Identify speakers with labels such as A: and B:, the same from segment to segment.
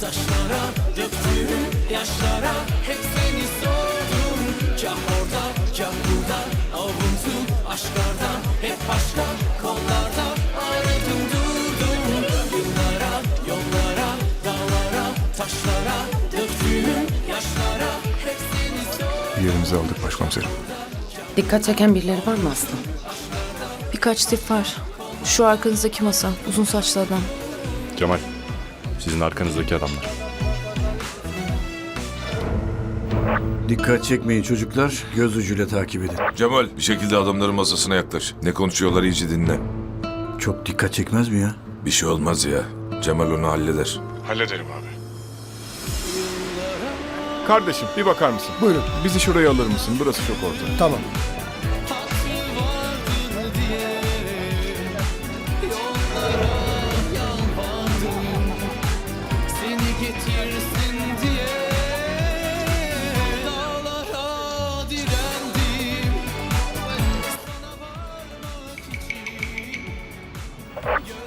A: taşlara döktüğüm yaşlara hep seni sordum Kah orada kah burada avuntum aşklardan hep başka kollarda aradım durdum Yıllara yollara dağlara taşlara döktüğüm yaşlara hep seni sordum
B: Yerimizi aldık başkomiserim.
C: Dikkat çeken birileri var mı Aslı?
D: Birkaç tip var. Şu arkanızdaki masa, uzun saçlı adam.
E: Cemal, sizin arkanızdaki adamlar.
F: Dikkat çekmeyin çocuklar. Göz ucuyla takip edin.
G: Cemal bir şekilde adamların masasına yaklaş. Ne konuşuyorlar iyice dinle.
F: Çok dikkat çekmez mi ya?
G: Bir şey olmaz ya. Cemal onu halleder.
B: Hallederim abi. Kardeşim bir bakar mısın? Buyurun. Bizi şuraya alır mısın? Burası çok orta. Tamam.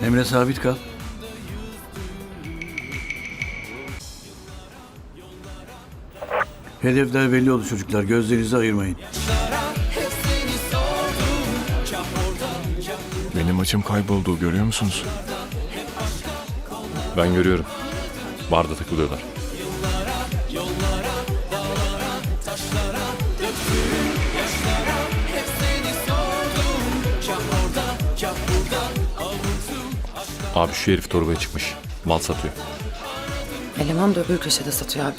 F: Emre sabit kal. Hedefler belli oldu çocuklar. Gözlerinizi ayırmayın.
B: Benim açım kayboldu görüyor musunuz?
E: Ben görüyorum. Barda takılıyorlar. Abi şu herif torbaya çıkmış. Mal satıyor.
C: Eleman da öbür köşede satıyor abi.